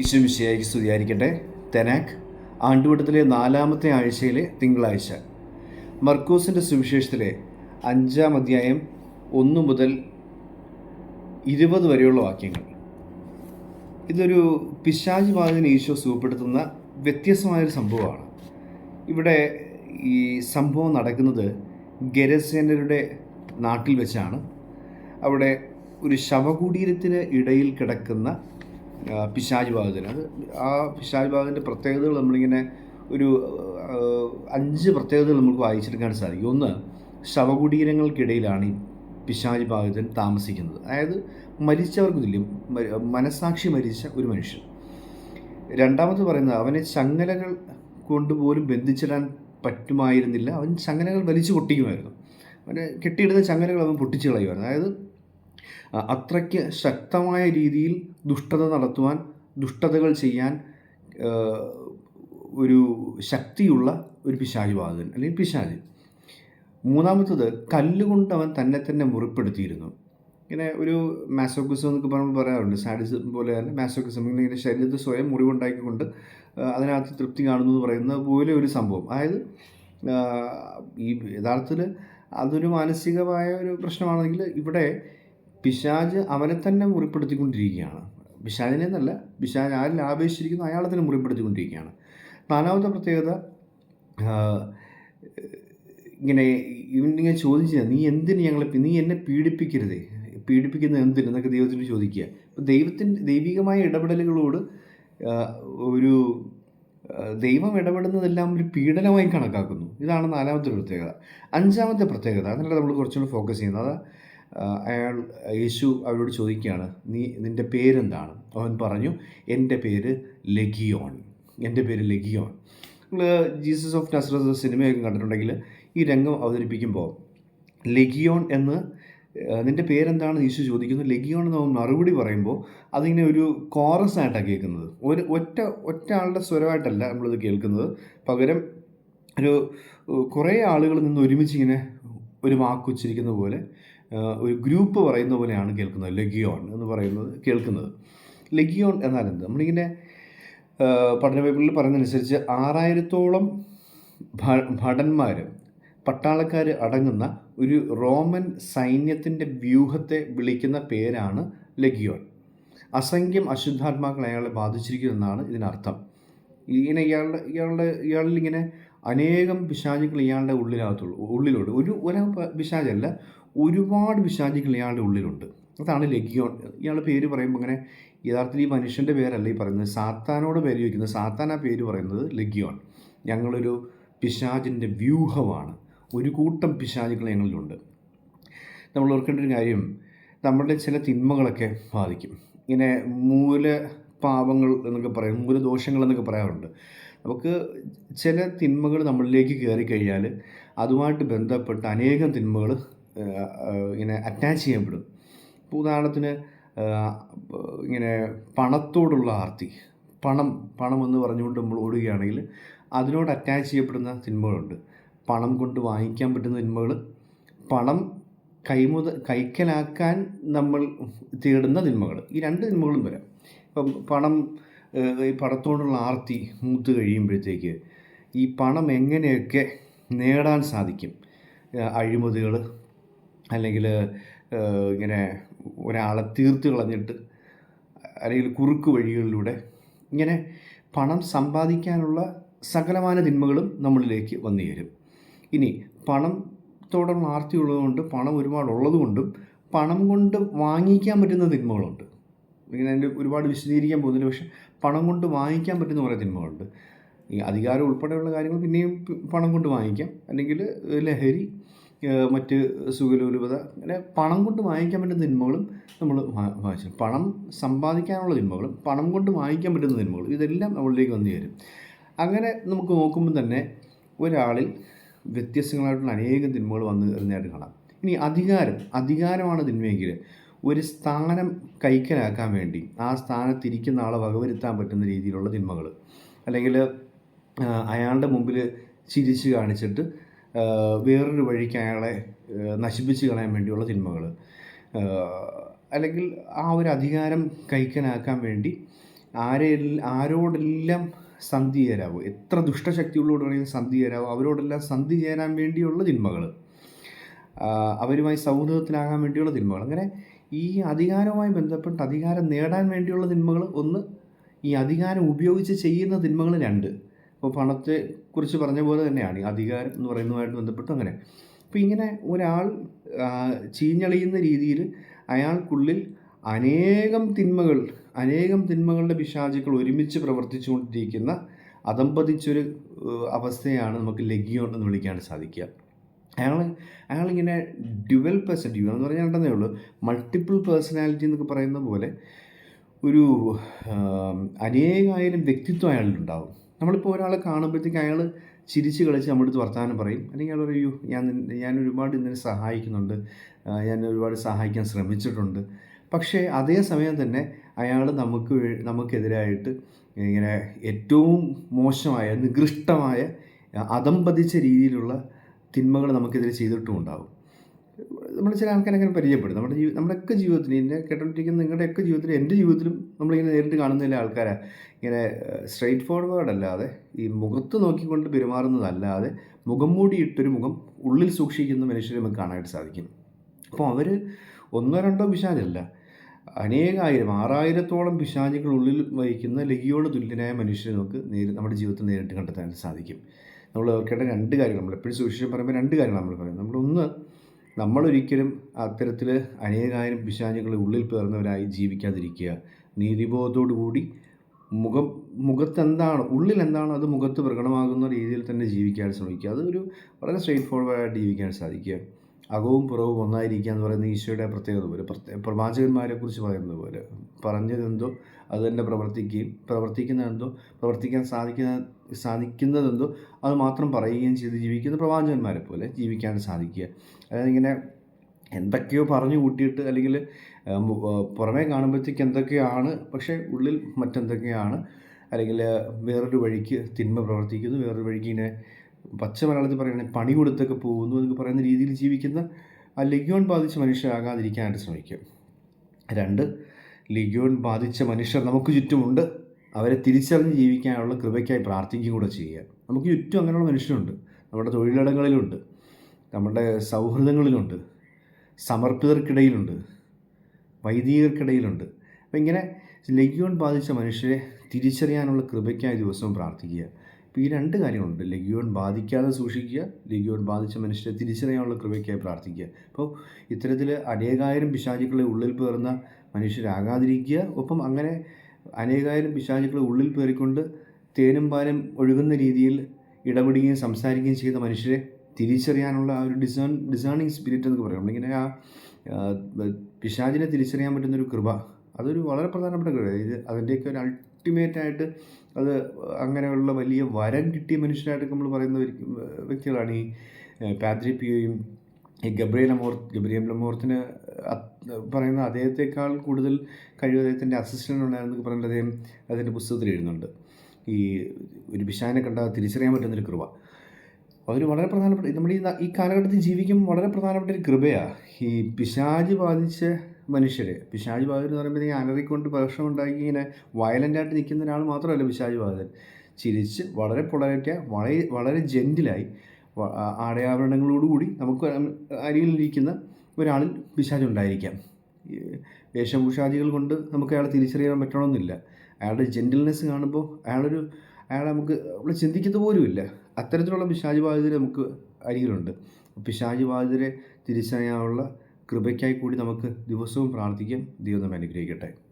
ഈശ്വമിശിയായി സ്തുതിയായിരിക്കട്ടെ. തെനാക്ക് ആണ്ടുവട്ടത്തിലെ നാലാമത്തെ ആഴ്ചയിലെ തിങ്കളാഴ്ച. മർക്കൂസിന്റെ സുവിശേഷത്തിലെ അഞ്ചാം അധ്യായം ഒന്ന് മുതൽ ഇരുപത് വരെയുള്ള വാക്യങ്ങൾ. ഇതൊരു പിശാജ് ബാധിന് ഈശോ സുഖപ്പെടുത്തുന്ന വ്യത്യസ്തമായൊരു സംഭവമാണ്. ഇവിടെ ഈ സംഭവം നടക്കുന്നത് ഗരസേനരുടെ നാട്ടിൽ വെച്ചാണ്. അവിടെ ഒരു ശവകുടീരത്തിന് ഇടയിൽ കിടക്കുന്ന ആ, ഭാഗത്തിന്. അത് ആ പിശാജ് ഭാഗത്തിന്റെ പ്രത്യേകതകൾ നമ്മളിങ്ങനെ ഒരു അഞ്ച് പ്രത്യേകതകൾ നമുക്ക് വായിച്ചെടുക്കാൻ സാധിക്കും. ഒന്ന് ശവകുടീരങ്ങൾക്കിടയിലാണ് ഈ പിശാജ് ഭാഗത്തിന് താമസിക്കുന്നത്. അതായത് മരിച്ചവർക്ക് തുല്യം മനസാക്ഷി മരിച്ച ഒരു മനുഷ്യൻ. രണ്ടാമത് പറയുന്നത് അവനെ ചങ്ങലകൾ കൊണ്ടുപോലും ബന്ധിച്ചിടാൻ പറ്റുമായിരുന്നില്ല. അവൻ ചങ്ങലകൾ വലിച്ചു പൊട്ടിക്കുമായിരുന്നു. അവനെ കെട്ടിയിടുന്ന ചങ്ങലകൾ അവൻ പൊട്ടിച്ചു കളയുമായിരുന്നു. അതായത് അത്രയ്ക്ക് ശക്തമായ രീതിയിൽ ദുഷ്ടത നടത്തുവാൻ ദുഷ്ടതകൾ ചെയ്യാൻ ഒരു ശക്തിയുള്ള ഒരു പിശാച് ബാധകൻ അല്ലെങ്കിൽ പിശാച്. മൂന്നാമത്തത് കല്ലുകൊണ്ട് അവൻ തന്നെ തന്നെ മുറിപ്പെടുത്തിയിരുന്നു. ഇങ്ങനെ ഒരു മാസോക്കിസം എന്നൊക്കെ നമ്മൾ പറയാറുണ്ട്. സാഡിസം പോലെ തന്നെ മാസോക്കിസം ഇങ്ങനെ ഇങ്ങനെ ശരീരത്തിൽ സ്വയം മുറിവുണ്ടാക്കിക്കൊണ്ട് അതിനകത്ത് തൃപ്തി കാണുന്നു എന്ന് പറയുന്ന പോലെ ഒരു സംഭവം. അതായത് ഈ യഥാർത്ഥത്തിൽ അതൊരു മാനസികമായ ഒരു പ്രശ്നമാണെങ്കിൽ ഇവിടെ പിശാജ് അവനെ തന്നെ മുറിപ്പെടുത്തിക്കൊണ്ടിരിക്കുകയാണ്. പിശാജിനെ എന്നല്ല പിശാജ് ആരിൽ ആവേശിച്ചിരിക്കുന്നു അയാളെ തന്നെ മുറിപ്പെടുത്തിക്കൊണ്ടിരിക്കുകയാണ്. നാലാമത്തെ പ്രത്യേകത ഇങ്ങനെ ഇവനിങ്ങനെ ചോദിച്ചത് നീ എന്തിന് ഞങ്ങളെ നീ എന്നെ പീഡിപ്പിക്കരുതേ? പീഡിപ്പിക്കുന്നത് എന്തിന്? എന്നൊക്കെ ദൈവത്തിന് ചോദിക്കുക. അപ്പോൾ ദൈവത്തിന്റെ ദൈവികമായ ഇടപെടലുകളോട് ഒരു ദൈവം ഇടപെടുന്നതെല്ലാം ഒരു പീഡനമായി കണക്കാക്കുന്നു. ഇതാണ് നാലാമത്തെ പ്രത്യേകത. അഞ്ചാമത്തെ പ്രത്യേകത അതിനുള്ള നമ്മൾ കുറച്ചുകൂടി ഫോക്കസ് ചെയ്യുന്നത് അയാൾ യേശു അവരോട് ചോദിക്കുകയാണ് നീ നിന്റെ പേരെന്താണ്? അവൻ പറഞ്ഞു എന്റെ പേര് ലഗിയോൺ എന്റെ പേര് ലഗിയോൺ. നിങ്ങൾ ജീസസ് ഓഫ് നസ്രസ് സിനിമയൊക്കെ കണ്ടിട്ടുണ്ടെങ്കിൽ ഈ രംഗം അവതരിപ്പിക്കുമ്പോൾ ലഗിയോൺ എന്ന് നിന്റെ പേരെന്താണെന്ന് യേശു ചോദിക്കുന്നു. ലഗിയോൺ എന്ന് അവൻ മറുപടി പറയുമ്പോൾ അതിങ്ങനെ ഒരു കോറസ് ആയിട്ടാണ് കേൾക്കുന്നത്. ഒരു ഒറ്റ ഒറ്റ ആളുടെ സ്വരമായിട്ടല്ല നമ്മളിത് കേൾക്കുന്നത്. പകരം ഒരു കുറേ ആളുകൾ നിന്ന് ഒരുമിച്ച് ഇങ്ങനെ ഒരു വാക്കുച്ചിരിക്കുന്ന പോലെ ഒരു ഗ്രൂപ്പ് പറയുന്ന പോലെയാണ് കേൾക്കുന്നത്. ലഗിയോൺ എന്ന് പറയുന്നത് കേൾക്കുന്നത്. ലഗിയോൺ എന്നാൽ എന്ത് നമ്മളിങ്ങനെ പഠന പേപ്പറിൽ പറയുന്നതനുസരിച്ച് ആറായിരത്തോളം ഭടന്മാർ പട്ടാളക്കാർ അടങ്ങുന്ന ഒരു റോമൻ സൈന്യത്തിന്റെ വ്യൂഹത്തെ വിളിക്കുന്ന പേരാണ് ലഗിയോൺ അസംഖ്യം അശുദ്ധാത്മാക്കൾ അയാളെ എന്നാണ് ഇതിനർത്ഥം. ഇങ്ങനെ ഇയാളുടെ ഇയാളുടെ ഇയാളിൽ ഇങ്ങനെ അനേകം പിശാചുകൾ ഇയാളുടെ ഉള്ളിലാകത്തുള്ളൂ ഉള്ളിലുണ്ട് ഒരു ഒരു പിശാചല്ല ഒരുപാട് പിശാചുകൾ ഇയാളുടെ ഉള്ളിലുണ്ട്. അതാണ് ലഗിയോൺ ഇയാളുടെ പേര് പറയുമ്പോൾ അങ്ങനെ യഥാർത്ഥത്തിൽ ഈ മനുഷ്യന്റെ പേരല്ല ഈ പറയുന്നത്. സാത്താനോട് പേര് ചോദിക്കുന്നത് സാത്താൻ ആ പേര് പറയുന്നത് ലഗിയോൺ ഞങ്ങളൊരു പിശാചിന്റെ വ്യൂഹമാണ്. ഒരു കൂട്ടം പിശാചികൾ ഞങ്ങളിലുണ്ട്. നമ്മൾ ഓർക്കേണ്ട ഒരു കാര്യം നമ്മളുടെ ചില തിന്മകളൊക്കെ ബാധിക്കും. ഇങ്ങനെ മൂല പാപങ്ങൾ എന്നൊക്കെ പറയും മൂലദോഷങ്ങൾ എന്നൊക്കെ പറയാറുണ്ട്. നമുക്ക് ചില തിന്മകൾ നമ്മളിലേക്ക് കയറി കഴിഞ്ഞാൽ അതുമായിട്ട് ബന്ധപ്പെട്ട അനേകം തിന്മകൾ ഇങ്ങനെ അറ്റാച്ച് ചെയ്യപ്പെടും. ഇപ്പോൾ ഉദാഹരണത്തിന് ഇങ്ങനെ പണത്തോടുള്ള ആർത്തി പണം പണം എന്ന് പറഞ്ഞുകൊണ്ട് നമ്മൾ ഓടുകയാണെങ്കിൽ അതിനോട് അറ്റാച്ച് ചെയ്യപ്പെടുന്ന സിനിമകളുണ്ട്. പണം കൊണ്ട് വാങ്ങിക്കാൻ പറ്റുന്ന സിനിമകൾ പണം കൈമുത കൈക്കലാക്കാൻ നമ്മൾ തേടുന്ന സിനിമകൾ ഈ രണ്ട് സിനിമകളും വരാം. ഇപ്പം പണം ഈ പണത്തോടുള്ള ആർത്തി മൂത്ത് കഴിയുമ്പോഴത്തേക്ക് ഈ പണം എങ്ങനെയൊക്കെ നേടാൻ സാധിക്കും? അഴിമതികൾ അല്ലെങ്കിൽ ഇങ്ങനെ ഒരാളെ തീർത്ത് കളഞ്ഞിട്ട് അല്ലെങ്കിൽ കുറുക്ക് വഴികളിലൂടെ ഇങ്ങനെ പണം സമ്പാദിക്കാനുള്ള സകലമാന തിന്മകളും നമ്മളിലേക്ക് വന്നു ചേരും. ഇനി പണത്തോടുള്ള ആർത്തി ഉള്ളതുകൊണ്ട് പണം ഒരുപാട് ഉള്ളതുകൊണ്ടും പണം കൊണ്ട് വാങ്ങിക്കാൻ പറ്റുന്ന തിന്മകളുണ്ട്. ഇങ്ങനെ അതിന്റെ ഒരുപാട് വിശദീകരിക്കാൻ പോകുന്നില്ല. പക്ഷെ പണം കൊണ്ട് വാങ്ങിക്കാൻ പറ്റുന്ന കുറേ തിന്മകളുണ്ട്. ഈ അധികാരം ഉൾപ്പെടെയുള്ള കാര്യങ്ങൾ പിന്നെയും പണം കൊണ്ട് വാങ്ങിക്കാം. അല്ലെങ്കിൽ ലഹരി മറ്റ് സുഖലോലുപത അങ്ങനെ പണം കൊണ്ട് വാങ്ങിക്കാൻ പറ്റുന്ന തിന്മകളും നമ്മൾ വായിച്ചു. പണം സമ്പാദിക്കാനുള്ള തിന്മകളും പണം കൊണ്ട് വാങ്ങിക്കാൻ പറ്റുന്ന തിന്മകളും ഇതെല്ലാം നമ്മളിലേക്ക് വന്നു ചേരും. അങ്ങനെ നമുക്ക് നോക്കുമ്പോൾ തന്നെ ഒരാളിൽ വ്യത്യസ്തങ്ങളായിട്ടുള്ള അനേകം തിന്മകൾ വന്നു തരുന്നതായിട്ട് കാണാം. ഇനി അധികാരം അധികാരമാണ് തിന്മയെങ്കിൽ ഒരു സ്ഥാനം കൈക്കലാക്കാൻ വേണ്ടി ആ സ്ഥാനത്തിരിക്കുന്ന ആളെ വകവരുത്താൻ പറ്റുന്ന രീതിയിലുള്ള തിന്മകൾ. അല്ലെങ്കിൽ അയാളുടെ മുമ്പിൽ ചിരിച്ച് കാണിച്ചിട്ട് വേറൊരു വഴിക്ക് അയാളെ നശിപ്പിച്ച് കളയാൻ വേണ്ടിയുള്ള തിന്മകൾ അല്ലെങ്കിൽ ആ ഒരു അധികാരം കൈക്കലാക്കാൻ വേണ്ടി ആരെ ആരോടെല്ലാം സന്ധി ചേരാവോ? എത്ര ദുഷ്ടശക്തികളോട് വേണമെങ്കിൽ സന്ധി ചേരാവോ? അവരോടെല്ലാം സന്ധി ചേരാൻ വേണ്ടിയുള്ള തിന്മകൾ അവരുമായി സൗഹൃദത്തിലാകാൻ വേണ്ടിയുള്ള തിന്മകൾ അങ്ങനെ ഈ അധികാരവുമായി ബന്ധപ്പെട്ട് അധികാരം നേടാൻ വേണ്ടിയുള്ള തിന്മകൾ ഒന്ന് ഈ അധികാരം ഉപയോഗിച്ച് ചെയ്യുന്ന തിന്മകൾ രണ്ട്. ഇപ്പോൾ പണത്തെ കുറിച്ച് പറഞ്ഞ പോലെ തന്നെയാണ്. ഈ അധികാരം എന്ന് പറയുന്നതുമായിട്ട് ബന്ധപ്പെട്ട് അങ്ങനെ. അപ്പോൾ ഇങ്ങനെ ഒരാൾ ചീഞ്ഞളിയുന്ന രീതിയിൽ അയാൾക്കുള്ളിൽ അനേകം തിന്മകൾ അനേകം തിന്മകളുടെ പിശാചുക്കൾ ഒരുമിച്ച് പ്രവർത്തിച്ചുകൊണ്ടിരിക്കുന്ന അതമ്പതിച്ചൊരു അവസ്ഥയാണ് നമുക്ക് ലഗിയോൺ എന്ന് വിളിക്കാൻ സാധിക്കുക. അയാൾ അയാളിങ്ങനെ ഡ്യുവൽ പേഴ്സൺ ഡ്യുവൽ എന്ന് പറഞ്ഞാൽ ഉണ്ടെന്നേ ഉള്ളൂ. മൾട്ടിപ്പിൾ പേഴ്സണാലിറ്റി എന്നൊക്കെ പറയുന്ന പോലെ ഒരു അനേകായിരം വ്യക്തിത്വം അയാളിലുണ്ടാവും. നമ്മളിപ്പോൾ ഒരാളെ കാണുമ്പോഴത്തേക്ക് അയാൾ ചിരിച്ച് കളിച്ച് നമ്മുടെ അടുത്ത് വർത്തമാനം പറയും. അല്ലെങ്കിൽ അയാൾ പറയൂ ഞാൻ ഞാൻ ഒരുപാട് ഇന്നലെ സഹായിക്കുന്നുണ്ട്. ഞാൻ ഒരുപാട് സഹായിക്കാൻ ശ്രമിച്ചിട്ടുണ്ട്. പക്ഷേ അതേ സമയം തന്നെ അയാൾ നമുക്ക് നമുക്കെതിരായിട്ട് ഇങ്ങനെ ഏറ്റവും മോശമായ നികൃഷ്ടമായ അതമ്പതിച്ച രീതിയിലുള്ള തിന്മകൾ നമുക്കെതിരെ ചെയ്തിട്ടും ഉണ്ടാകും നമ്മൾ ചില ആൾക്കാരെ അങ്ങനെ പരിചയപ്പെടും. നമ്മുടെ ജീവി നമ്മുടെയൊക്കെ ജീവിതത്തിൽ എന്നെ കേട്ടോണ്ടിരിക്കുന്ന നിങ്ങളുടെയൊക്കെ ജീവിതത്തിൽ എന്റെ ജീവിതത്തിലും നമ്മളിങ്ങനെ നേരിട്ട് കാണുന്ന ചില ആൾക്കാരാണ് ഇങ്ങനെ സ്ട്രെയിറ്റ് ഫോർവേഡ് അല്ലാതെ ഈ മുഖത്ത് നോക്കിക്കൊണ്ട് പെരുമാറുന്നതല്ലാതെ മുഖം മൂടിയിട്ടൊരു മുഖം ഉള്ളിൽ സൂക്ഷിക്കുന്ന മനുഷ്യരെ നമുക്ക് കാണാനായിട്ട് സാധിക്കും. അപ്പോൾ അവർ ഒന്നോ രണ്ടോ പിശാചല്ല അനേകായിരം ആറായിരത്തോളം പിശാചുകൾ ഉള്ളിൽ വഹിക്കുന്ന ലഹിയോട് തുല്യനായ മനുഷ്യരെ നമുക്ക് നേരി നമ്മുടെ ജീവിതത്തിൽ നേരിട്ട് കണ്ടെത്താൻ സാധിക്കും. നമ്മൾ ഓർക്കേണ്ട രണ്ട് കാര്യങ്ങൾ നമ്മൾ എപ്പോഴും സൂക്ഷിച്ച് പറയുമ്പോൾ രണ്ട് കാര്യങ്ങൾ നമ്മൾ പറയും നമ്മളൊന്ന് നമ്മളൊരിക്കലും അത്തരത്തിൽ അനേകായിരം പിശാചുകൾ ഉള്ളിൽ പേർന്നവരായി ജീവിക്കാതിരിക്കുക. നീതിബോധത്തോടു കൂടി മുഖം മുഖത്തെന്താണ് ഉള്ളിൽ എന്താണോ അത് മുഖത്ത് പ്രകടമാകുന്ന രീതിയിൽ തന്നെ ജീവിക്കാൻ ശ്രമിക്കുക. അതൊരു വളരെ സ്ട്രെയിറ്റ് ഫോർവേഡായിട്ട് ജീവിക്കാൻ സാധിക്കുക. അകവും പുറവും ഒന്നായിരിക്കുക എന്ന് പറയുന്ന ഈശോയുടെ പ്രത്യേകത പോലെ. പ്രവാചകന്മാരെ കുറിച്ച് പറയുന്നത് പോലെ. പറഞ്ഞതെന്തോ അത് തന്നെ പ്രവർത്തിക്കുകയും പ്രവർത്തിക്കുന്നതെന്തോ പ്രവർത്തിക്കാൻ സാധിക്കുന്ന സാധിക്കുന്നതെന്തോ അത് മാത്രം പറയുകയും ചെയ്ത് ജീവിക്കുന്ന പ്രവാചകന്മാരെ പോലെ ജീവിക്കാൻ സാധിക്കുക. അതായത് ഇങ്ങനെ എന്തൊക്കെയോ പറഞ്ഞു കൂട്ടിയിട്ട് അല്ലെങ്കിൽ പുറമേ കാണുമ്പോഴത്തേക്ക് എന്തൊക്കെയാണ് പക്ഷേ ഉള്ളിൽ മറ്റെന്തൊക്കെയാണ് അല്ലെങ്കിൽ വേറൊരു വഴിക്ക് തിന്മ പ്രവർത്തിക്കുന്നു വേറൊരു വഴിക്ക് ഇങ്ങനെ പച്ച മലയാളത്തിൽ പറയുകയാണെങ്കിൽ പണി കൊടുത്തൊക്കെ പോകുന്നു എന്നൊക്കെ പറയുന്ന രീതിയിൽ ജീവിക്കുന്ന ആ ലിഗ്യോൺ ബാധിച്ച മനുഷ്യരാകാതിരിക്കാനായിട്ട് ശ്രമിക്കും. രണ്ട് ലിഗ്യോൺ ബാധിച്ച മനുഷ്യർ നമുക്ക് ചുറ്റുമുണ്ട്. അവരെ തിരിച്ചറിഞ്ഞ് ജീവിക്കാനുള്ള കൃപയ്ക്കായി പ്രാർത്ഥിക്കുകയും കൂടെ ചെയ്യുക. നമുക്ക് ചുറ്റും അങ്ങനെയുള്ള മനുഷ്യരുണ്ട്. നമ്മുടെ തൊഴിലിടങ്ങളിലുണ്ട്. നമ്മുടെ സൗഹൃദങ്ങളിലുണ്ട്. സമർപ്പിതർക്കിടയിലുണ്ട്. വൈദികർക്കിടയിലുണ്ട്. അപ്പം ഇങ്ങനെ ലഗ്യോൺ ബാധിച്ച മനുഷ്യരെ തിരിച്ചറിയാനുള്ള കൃപയ്ക്കായി ദിവസവും പ്രാർത്ഥിക്കുക. അപ്പോൾ ഈ രണ്ട് കാര്യങ്ങളുണ്ട്. ലഗ്യോൺ ബാധിക്കാതെ സൂക്ഷിക്കുക ലഗ്യോൺ ബാധിച്ച മനുഷ്യരെ തിരിച്ചറിയാനുള്ള കൃപയ്ക്കായി പ്രാർത്ഥിക്കുക. അപ്പോൾ ഇത്തരത്തിൽ അനേകായിരം പിശാചുക്കളെ ഉള്ളിൽ പേർന്ന മനുഷ്യരാകാതിരിക്കുക ഒപ്പം അങ്ങനെ അനേകായിരം പിശാചുക്കളെ ഉള്ളിൽ പേറിക്കൊണ്ട് തേനും പാലും ഒഴുകുന്ന രീതിയിൽ ഇടപെടുകയും സംസാരിക്കുകയും ചെയ്ത മനുഷ്യരെ തിരിച്ചറിയാനുള്ള ആ ഒരു ഡിസേൺ ഡിസേണിങ് സ്പിരിറ്റ് എന്നൊക്കെ പറയും. നമ്മളിങ്ങനെ ആ പിശാചിനെ തിരിച്ചറിയാൻ പറ്റുന്നൊരു കൃപ അതൊരു വളരെ പ്രധാനപ്പെട്ട കൃപ ഇത് അതിന്റെയൊക്കെ ഒരു അൾട്ടിമേറ്റ് ആയിട്ട് അത് അങ്ങനെയുള്ള വലിയ വരം കിട്ടിയ മനുഷ്യരായിട്ടൊക്കെ നമ്മൾ പറയുന്ന വ്യക്തികളാണ് ഈ പാദ്രി പിയോയും ഈ ഗബ്രിയൽ അമോർ ഗബ്രിയൽ അമോർത്തിന് പറയുന്ന അദ്ദേഹത്തെക്കാൾ കൂടുതൽ കഴിവ് അദ്ദേഹത്തിന്റെ അസിസ്റ്റന്റ് ഉണ്ടായിരുന്നൊക്കെ പറയുന്നത് അദ്ദേഹം അതിന്റെ പുസ്തകത്തിൽ എഴുതുന്നുണ്ട്. ഈ ഒരു പിശാനെ കണ്ടാൽ തിരിച്ചറിയാൻ പറ്റുന്നൊരു കൃപ. അതൊരു വളരെ പ്രധാനപ്പെട്ട നമ്മുടെ ഈ ഈ കാലഘട്ടത്തിൽ ജീവിക്കുമ്പോൾ വളരെ പ്രധാനപ്പെട്ട ഒരു കൃപയാണ് ഈ പിശാജ് ബാധിച്ച മനുഷ്യരെ പിശാജ് ബാധിതർ എന്ന് പറയുമ്പോൾ അലറിക്കൊണ്ട് പ്രശ്നം ഉണ്ടാക്കി ഇങ്ങനെ വയലന്റായിട്ട് നിൽക്കുന്ന ഒരാൾ മാത്രമല്ല പിശാജ് ബാധിതൻ. ചിരിച്ച് വളരെ പൊളരറ്റ വളരെ വളരെ ജെന്റിലായി ആടയാഭരണങ്ങളോടുകൂടി നമുക്ക് അരികിലിരിക്കുന്ന ഒരാളിൽ പിശാജ് ഉണ്ടായിരിക്കാം. വേഷഭൂഷാദികൾ കൊണ്ട് നമുക്ക് അയാളെ തിരിച്ചറിയാൻ പറ്റണമെന്നില്ല. അയാളുടെ ജെന്റിൽനെസ് കാണുമ്പോൾ അയാളൊരു അയാളെ നമുക്ക് നമ്മൾ ചിന്തിക്കുന്നത് പോലുമില്ല. അത്തരത്തിലുള്ള പിശാചി ബാധിതരെ നമുക്ക് അരികിലുണ്ട്. പിശാചി ബാധിതരെ തിരിച്ചറിയാനുള്ള കൃപയ്ക്കായി കൂടി നമുക്ക് ദിവസവും പ്രാർത്ഥിക്കാം. ദൈവം നമ്മെ അനുഗ്രഹിക്കട്ടെ.